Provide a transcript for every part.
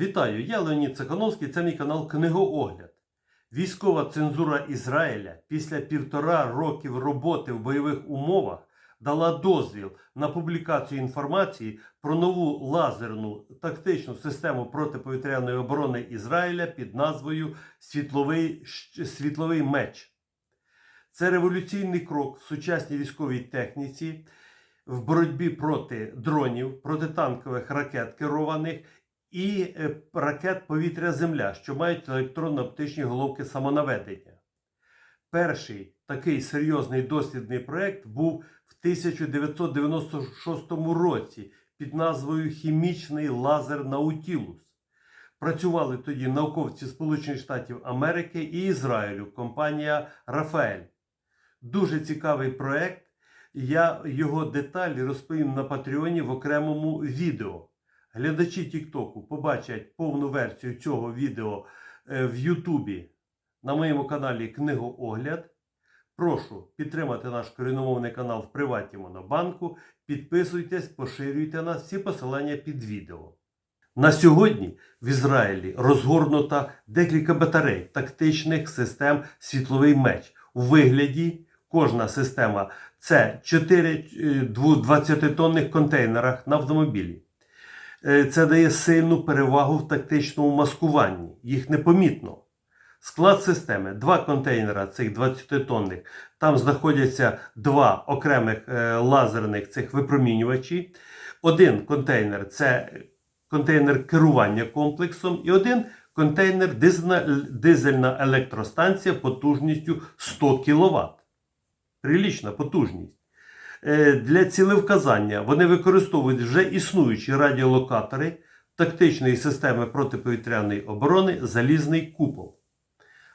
Вітаю, я Леонід Цехановський, це мій канал Книгоогляд. Військова цензура Ізраїля після півтора років роботи в бойових умовах дала дозвіл на публікацію інформації про нову лазерну тактичну систему протиповітряної оборони Ізраїля під назвою Світловий, Світловий меч. Це революційний крок в сучасній військовій техніці в боротьбі проти дронів, протитанкових ракет керованих і е, ракет повітря-земля, що мають електронно-оптичні головки самонаведення. Перший такий серйозний дослідний проєкт був в 1996 році під назвою Хімічний лазер Наутілус. Працювали тоді науковці Сполучених Штатів Америки і Ізраїлю, компанія Рафаель. Дуже цікавий проєкт. Я його деталі розповім на Патреоні в окремому відео. Глядачі Тіктоку побачать повну версію цього відео е, в Ютубі на моєму каналі Книгоогляд. Прошу підтримати наш корінномовний канал в приваті Монобанку. Підписуйтесь, поширюйте нас, всі посилання під відео. На сьогодні в Ізраїлі розгорнуто декілька батарей тактичних систем світловий меч у вигляді. Кожна система це 4 20-тонних контейнерах на автомобілі. Е, Це дає сильну перевагу в тактичному маскуванні. Їх непомітно. Склад системи: два контейнера цих 20-тонних. Там знаходяться два окремих е, лазерних цих випромінювачі. Один контейнер це контейнер керування комплексом, і один контейнер дизельна, дизельна електростанція потужністю 100 кВт. Прилічна потужність. Е, Для цілевказання вони використовують вже існуючі радіолокатори тактичної системи протиповітряної оборони Залізний купол.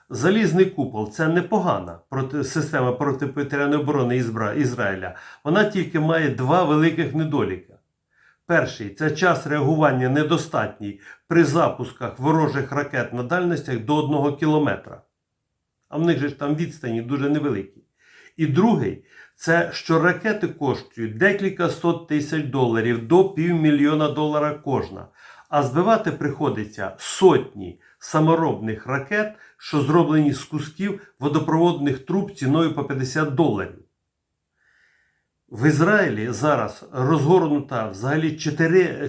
Залізний купол це непогана система протиповітряної оборони Ізраїля. Вона тільки має два великих недоліка. Перший це час реагування недостатній при запусках ворожих ракет на дальностях до 1 кілометра. А в них же ж там відстані дуже невеликі. І другий це що ракети коштують декілька сот тисяч доларів до півмільйона долара кожна. А збивати приходиться сотні саморобних ракет, що зроблені з кусків водопроводних труб ціною по 50 доларів. В Ізраїлі зараз розгорнута взагалі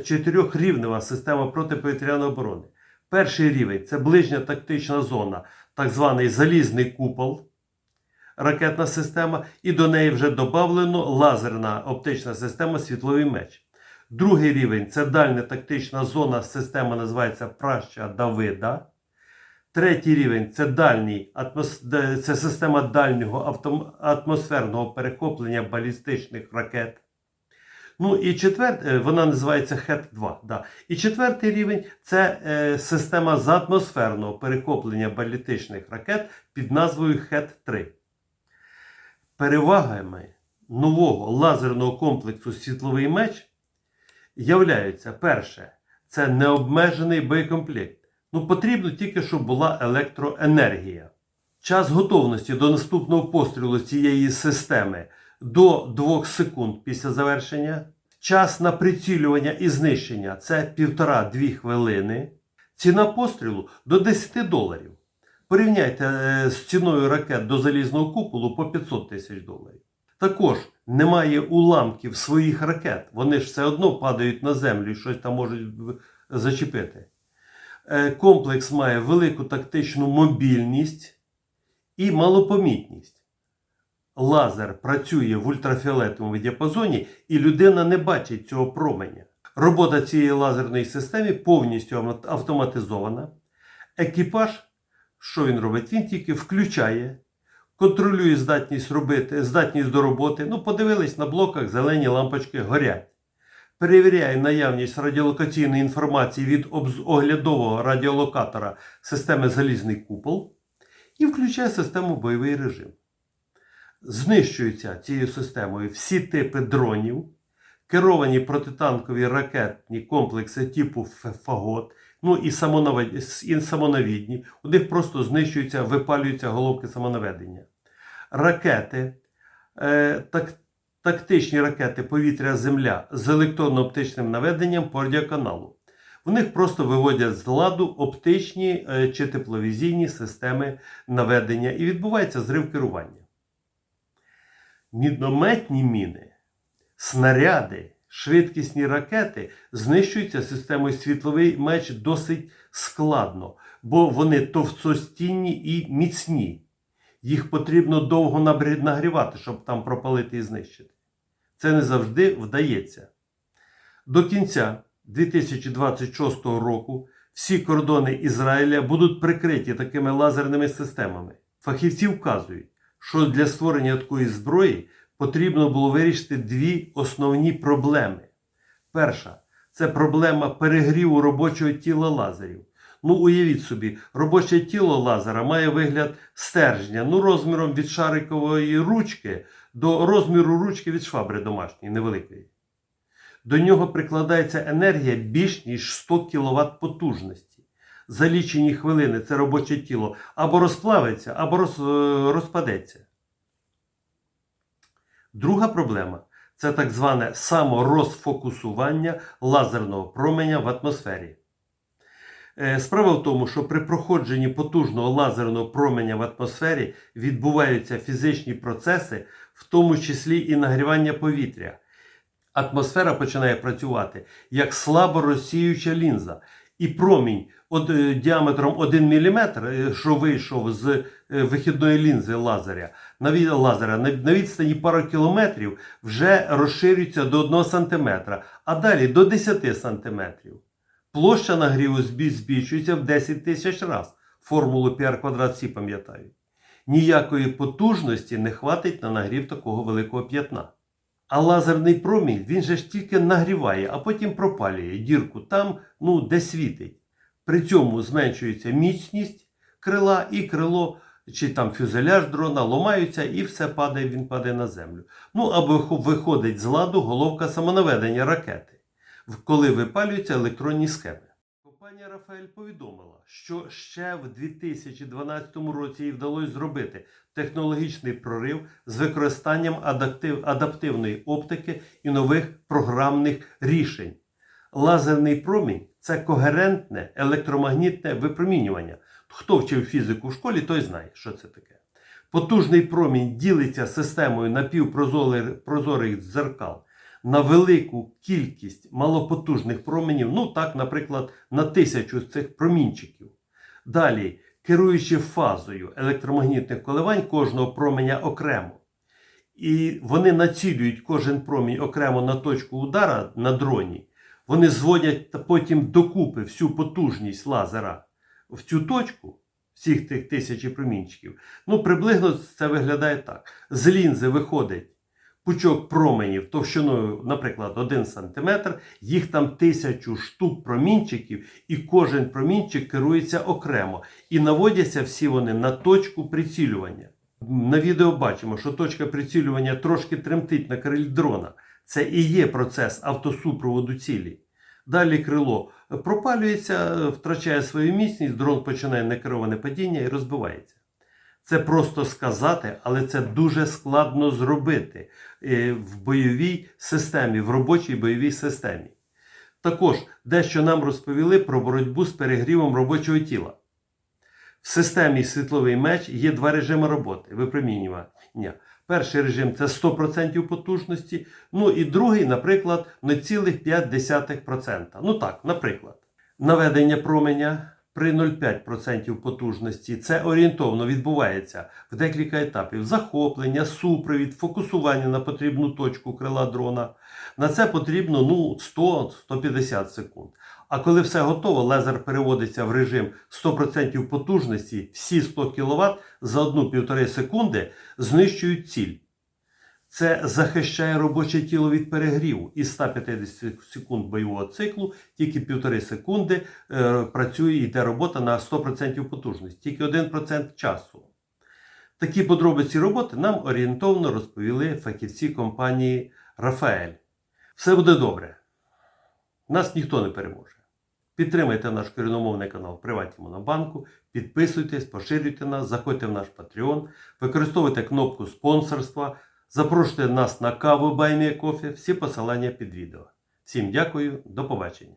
чотирьохрівнева система протиповітряної оборони. Перший рівень це ближня тактична зона, так званий залізний купол, ракетна система, і до неї вже додавлено лазерна оптична система світловий меч. Другий рівень це дальня тактична зона, система називається Праща Давида. Третій рівень це дальній це система дальнього атмосферного перехоплення балістичних ракет. Ну і четвертий, вона називається ХЕТ-2. Да. І четвертий рівень це е, система задатмосферного перехоплення балістичних ракет під назвою ХЕТ-3. Перевагами нового лазерного комплексу світловий меч являються перше, це необмежений боєкомплект. Ну, потрібно тільки, щоб була електроенергія. Час готовності до наступного пострілу цієї системи до 2 секунд після завершення. Час на прицілювання і знищення це 1,5-2 хвилини. Ціна пострілу до 10 доларів. Порівняйте е, з ціною ракет до залізного куполу по 500 тисяч доларів. Також немає уламків своїх ракет. Вони ж все одно падають на землю і щось там можуть зачепити. Е, Комплекс має велику тактичну мобільність і малопомітність. Лазер працює в ультрафіолетовому діапазоні, і людина не бачить цього променя. Робота цієї лазерної системи повністю автоматизована. Екіпаж, що він робить? Він тільки включає, контролює здатність робити, здатність до роботи. Ну, подивились на блоках, зелені лампочки горять. Перевіряє наявність радіолокаційної інформації від оглядового радіолокатора системи Залізний купол і включає систему бойовий режим. Знищуються цією системою всі типи дронів, керовані протитанкові ракетні комплекси типу Фагот, ну і, самонавідні. У них просто знищуються, випалюються головки самонаведення. Ракети, е, так, тактичні ракети повітря-земля з електронно-оптичним наведенням по радіоканалу. В них просто виводять з ладу оптичні е, чи тепловізійні системи наведення і відбувається зрив керування. Мінометні міни, снаряди, швидкісні ракети знищуються системою світловий меч досить складно, бо вони товстостінні і міцні. Їх потрібно довго нагрівати, щоб там пропалити і знищити. Це не завжди вдається. До кінця 2026 року всі кордони Ізраїля будуть прикриті такими лазерними системами. Фахівці вказують, що для створення такої зброї потрібно було вирішити дві основні проблеми. Перша це проблема перегріву робочого тіла лазерів. Ну, уявіть собі, робоче тіло лазера має вигляд стержня, ну, розміром від шарикової ручки до розміру ручки від швабри домашньої, невеликої. До нього прикладається енергія більш ніж 100 кВт потужності. За лічені хвилини це робоче тіло або розплавиться, або роз, е, розпадеться. Друга проблема це так зване саморозфокусування лазерного променя в атмосфері. Е, Справа в тому, що при проходженні потужного лазерного променя в атмосфері відбуваються фізичні процеси, в тому числі і нагрівання повітря. Атмосфера починає працювати як слабо розсіюча лінза. І промінь од, е, діаметром 1 мм, е, що вийшов з е, вихідної лінзи лазеря, на, лазера, на, відстані пару кілометрів вже розширюється до 1 см, а далі до 10 см. Площа нагріву збільшується в 10 тисяч разів. Формулу πr квадрат всі пам'ятають. Ніякої потужності не хватить на нагрів такого великого п'ятна. А лазерний промінь він же ж тільки нагріває, а потім пропалює дірку там, ну, де світить. При цьому зменшується міцність крила і крило чи там фюзеляж дрона ломаються і все падає, він падає на землю. Ну або виходить з ладу головка самонаведення ракети, коли випалюються електронні схеми. Компанія Рафаель повідомила, що ще в 2012 році їй вдалося зробити технологічний прорив з використанням адаптив- адаптивної оптики і нових програмних рішень. Лазерний промінь це когерентне електромагнітне випромінювання. Хто вчив фізику в школі, той знає, що це таке. Потужний промінь ділиться системою напівпрозорих дзеркал на велику кількість малопотужних променів, ну так, наприклад, на тисячу з цих промінчиків. Далі, керуючи фазою електромагнітних коливань кожного променя окремо. І вони націлюють кожен промінь окремо на точку удара на дроні. Вони зводять потім докупи всю потужність лазера в цю точку, всіх тих тисячі промінчиків. Ну, приблизно це виглядає так. З лінзи виходить пучок променів товщиною, наприклад, 1 см, їх там тисячу штук промінчиків, і кожен промінчик керується окремо. І наводяться всі вони на точку прицілювання. На відео бачимо, що точка прицілювання трошки тремтить на крилі дрона. Це і є процес автосупроводу цілі. Далі крило пропалюється, втрачає свою міцність, дрон починає некероване падіння і розбивається. Це просто сказати, але це дуже складно зробити е, в бойовій системі, в робочій бойовій системі. Також дещо нам розповіли про боротьбу з перегрівом робочого тіла. В системі світловий меч є два режими роботи випромінювання. Перший режим це 100% потужності, ну і другий, наприклад, 0,5%. Ну так, наприклад, наведення променя при 0,5% потужності це орієнтовно відбувається в декілька етапів: захоплення, супровід, фокусування на потрібну точку крила дрона. На це потрібно ну, 100-150 секунд. А коли все готово, лазер переводиться в режим 100% потужності, всі 100 кВт за 1-1,5 секунди знищують ціль. Це захищає робоче тіло від перегріву. Із 150 секунд бойового циклу тільки 1,5 секунди е, працює йде робота на 100% потужності, тільки 1% часу. Такі подробиці роботи нам орієнтовно розповіли фахівці компанії Рафаель. Все буде добре. Нас ніхто не переможе. Підтримайте наш коріномовний канал Приваті Монобанку, підписуйтесь, поширюйте нас, заходьте в наш Patreon, використовуйте кнопку спонсорства, запрошуйте нас на каву Баймія Кофі, всі посилання під відео. Всім дякую, до побачення.